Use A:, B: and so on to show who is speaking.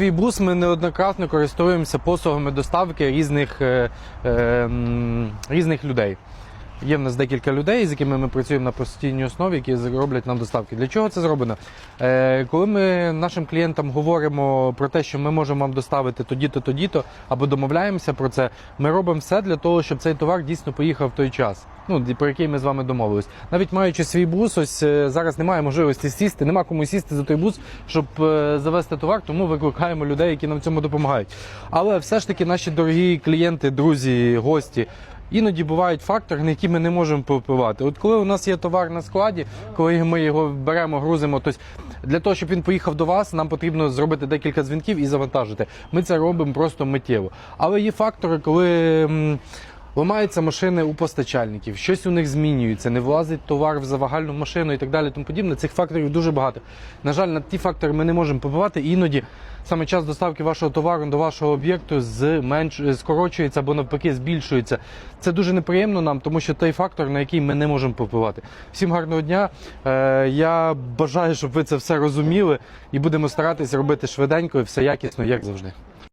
A: Свій бус ми неоднократно користуємося послугами доставки різних, е, е, різних людей. Є в нас декілька людей, з якими ми працюємо на постійній основі, які роблять нам доставки. Для чого це зроблено? Е, коли ми нашим клієнтам говоримо про те, що ми можемо вам доставити тоді-то, тоді-то, або домовляємося про це, ми робимо все для того, щоб цей товар дійсно поїхав в той час. Ну, про який ми з вами домовились. Навіть маючи свій бус, ось е, зараз немає можливості сісти, нема кому сісти за той бус, щоб е, завести товар, тому викликаємо людей, які нам в цьому допомагають. Але все ж таки наші дорогі клієнти, друзі, гості. Іноді бувають фактори, на які ми не можемо повпливати. От коли у нас є товар на складі, коли ми його беремо, грузимо, то для того, щоб він поїхав до вас, нам потрібно зробити декілька дзвінків і завантажити. Ми це робимо просто миттєво. Але є фактори, коли. Ламаються машини у постачальників, щось у них змінюється, не влазить товар в завагальну машину і так далі. Тому подібне. Цих факторів дуже багато. На жаль, на ті фактори ми не можемо впливати. Іноді саме час доставки вашого товару до вашого об'єкту зменш... скорочується або навпаки збільшується. Це дуже неприємно нам, тому що той фактор, на який ми не можемо впливати. Всім гарного дня. Е, я бажаю, щоб ви це все розуміли і будемо старатися робити швиденько і все якісно, як завжди.